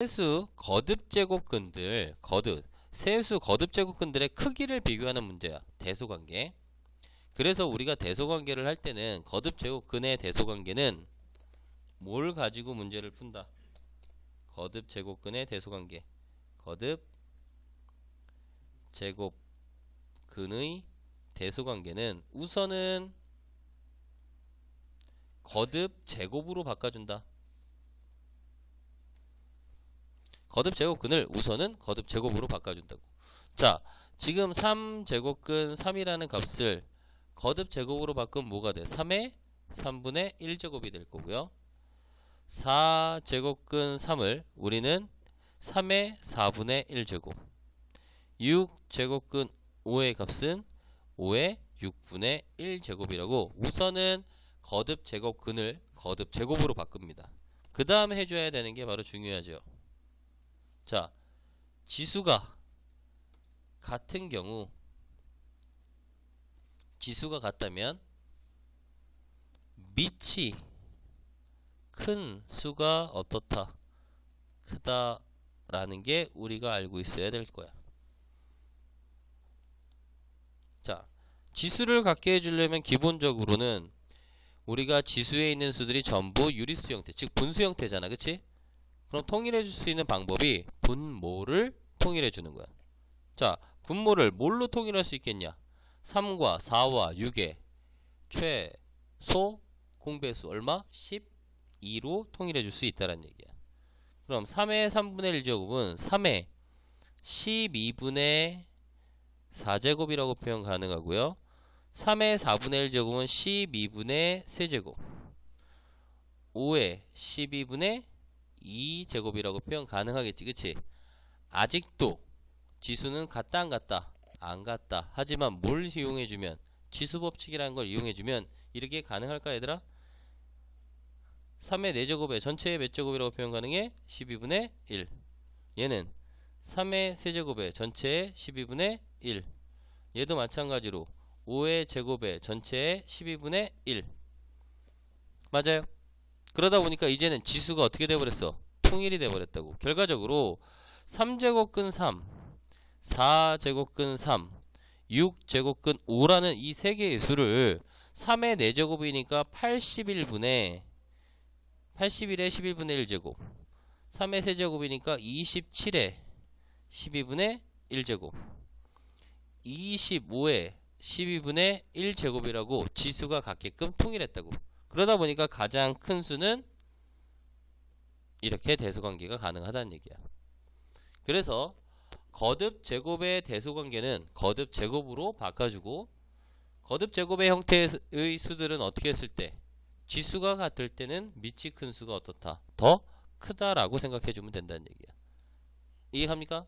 세수 거듭 제곱근들 거듭 세수 거듭 제곱근들의 크기를 비교하는 문제야. 대소관계. 그래서 우리가 대소관계를 할 때는 거듭 제곱근의 대소관계는 뭘 가지고 문제를 푼다. 거듭 제곱근의 대소관계. 거듭 제곱근의 대소관계는 우선은 거듭 제곱으로 바꿔준다. 거듭 제곱근을 우선은 거듭 제곱으로 바꿔준다고. 자, 지금 3제곱근 3이라는 값을 거듭 제곱으로 바꾸면 뭐가 돼? 3의 3분의 1제곱이 될 거고요. 4제곱근 3을 우리는 3의 4분의 1제곱 6제곱근 5의 값은 5의 6분의 1제곱이라고 우선은 거듭 제곱근을 거듭 제곱으로 바꿉니다. 그 다음에 해줘야 되는 게 바로 중요하죠. 자, 지수가 같은 경우 지수가 같다면 밑이 큰 수가 어떻다 크다 라는 게 우리가 알고 있어야 될 거야. 자, 지수를 갖게 해주려면 기본적으로는 우리가 지수에 있는 수들이 전부 유리수 형태, 즉 분수 형태잖아, 그치? 그럼 통일해 줄 수 있는 방법이 분모를 통일해 주는 거야. 자, 분모를 뭘로 통일할 수 있겠냐? 3과 4와 6의 최소 공배수 얼마? 12로 통일해 줄 수 있다는 얘기야. 그럼 3의 3분의 1 제곱은 3의 12분의 4제곱이라고 표현 가능하고요. 3의 4분의 1 제곱은 12분의 3제곱 5의 12분의 2제곱이라고 표현 가능하겠지 그치? 아직도 지수는 같다 안 같다 안 같다. 하지만 뭘 이용해주면 지수 법칙이라는 걸 이용해주면 이렇게 가능할까 얘들아? 3의 4제곱의 전체의 몇 제곱이라고 표현 가능해? 12분의 1 얘는 3의 세제곱의 전체의 12분의 1 얘도 마찬가지로 5의 제곱의 전체의 12분의 1 맞아요 그러다 보니까 이제는 지수가 어떻게 돼버렸어? 통일이 돼버렸다고. 결과적으로 3제곱근 3 4제곱근 3 6제곱근 5라는 이 세 개의 수를 3의 4제곱이니까 81분의 81의 11분의 1제곱 3의 세제곱이니까 27의 12분의 1제곱 25의 12분의 1제곱이라고 지수가 같게끔 통일했다고 그러다 보니까 가장 큰 수는 이렇게 대소관계가 가능하다는 얘기야. 그래서 거듭 제곱의 대소관계는 거듭 제곱으로 바꿔주고 거듭 제곱의 형태의 수들은 어떻게 했을 때 지수가 같을 때는 밑이 큰 수가 어떻다? 더 크다라고 생각해 주면 된다는 얘기야. 이해합니까?